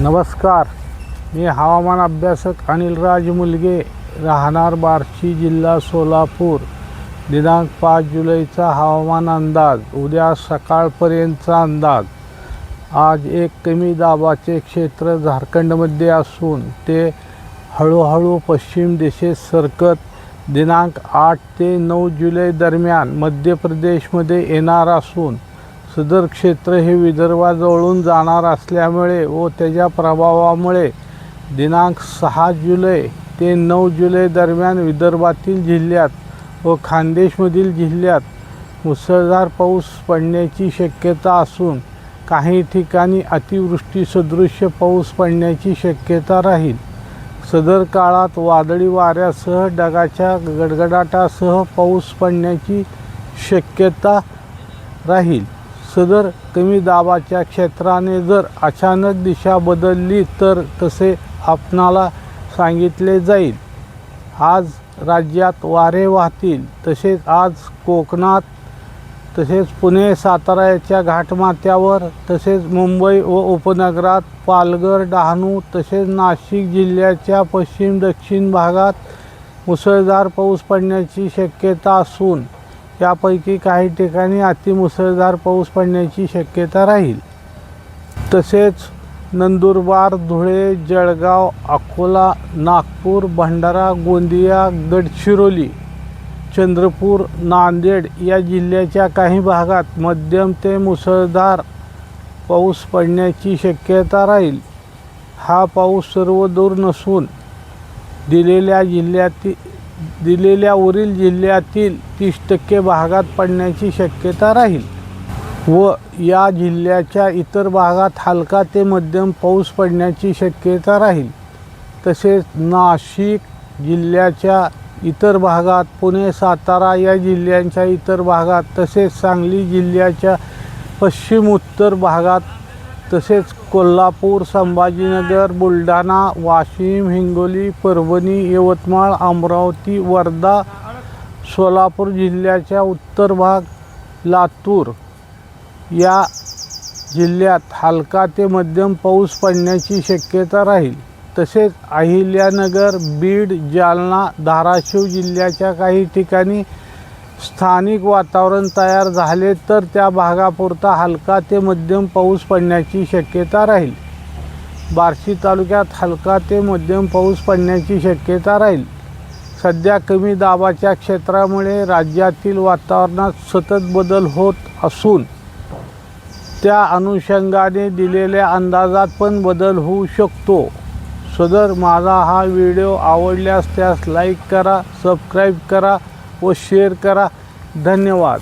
नमस्कार. मी हवामान अभ्यासक अनिलराज मुलगे राहणार बार्शी जिल्हा सोलापूर. दिनांक पाच जुलैचा हवामान अंदाज उद्या सकाळपर्यंतचा अंदाज. आज एक कमी दाबाचे क्षेत्र झारखंडमध्ये असून ते हळूहळू पश्चिम दिशेत सरकत दिनांक आठ ते नऊ जुलै दरम्यान मध्य प्रदेशमध्ये येणार असून सदर क्षेत्र हे विदर्भाजवळून जाणार असल्यामुळे व त्याच्या प्रभावामुळे दिनांक सहा जुलै ते नऊ जुलै दरम्यान विदर्भातील जिल्ह्यात व खानदेशमधील जिल्ह्यात मुसळधार पाऊस पडण्याची शक्यता असून काही ठिकाणी अतिवृष्टीसदृश्य पाऊस पडण्याची शक्यता राहील. सदर काळात वादळी वाऱ्यासह डगाच्या गडगडाटासह पाऊस पडण्याची शक्यता राहील. सदर कमी दाबाच्या क्षेत्राने जर अचानक दिशा बदलली तर तसे आपणाला सांगितले जाईल. आज राज्यात वारे वाहतील तसेच आज कोकणात तसेच पुणे साताराच्या घाटमाथ्यावर तसेच मुंबई व उपनगरात पालघर डहाणू तसेच नाशिक जिल्ह्याच्या पश्चिम दक्षिण भागात मुसळधार पाऊस पडण्याची शक्यता असून यापैकी काही ठिकाणी अतिमुसळधार पाऊस पडण्याची शक्यता राहील. तसेच नंदुरबार धुळे जळगाव अकोला नागपूर भंडारा गोंदिया गडचिरोली चंद्रपूर नांदेड या जिल्ह्याच्या काही भागात मध्यम ते मुसळधार पाऊस पडण्याची शक्यता राहील. हा पाऊस सर्वदूर नसून दिलेल्या जिल्ह्यातील दिलेल्या उरील जिल्ह्यातील तीस टक्के भागात पडण्याची शक्यता राहील. व या जिल्ह्याच्या इतर भागात हलका ते मध्यम पाऊस पडण्याची शक्यता राहील. तसेच नाशिक जिल्ह्याच्या इतर भागात पुणे सातारा या जिल्ह्यांच्या इतर भागात तसेच सांगली जिल्ह्याच्या पश्चिम उत्तर भागात तसेच कोल्हापूर संभाजीनगर बुलढाणा वाशिम हिंगोली परभणी यवतमाळ अमरावती वर्धा सोलापूर जिल्ह्याच्या उत्तर भाग लातूर या जिल्ह्यात हलका ते मध्यम पाऊस पडण्याची शक्यता राहील. तसेच अहिल्यानगर बीड जालना धाराशिव जिल्ह्याच्या काही ठिकाणी स्थानिक वातावरण तयार झाले तर त्या भागापुरता हलका ते मध्यम पाऊस पडण्याची शक्यता राहील. बार्शी तालुक्यात हलका ते मध्यम पाऊस पडण्याची शक्यता राहील. सध्या कमी दाबाच्या क्षेत्रामुळे राज्यातील वातावरणात सतत बदल होत असून त्या अनुषंगाने दिलेल्या अंदाजात पण बदल होऊ शकतो. सदर माझा हा व्हिडिओ आवडल्यास त्यास लाईक करा सबस्क्राईब करा व शेअर करा. धन्यवाद.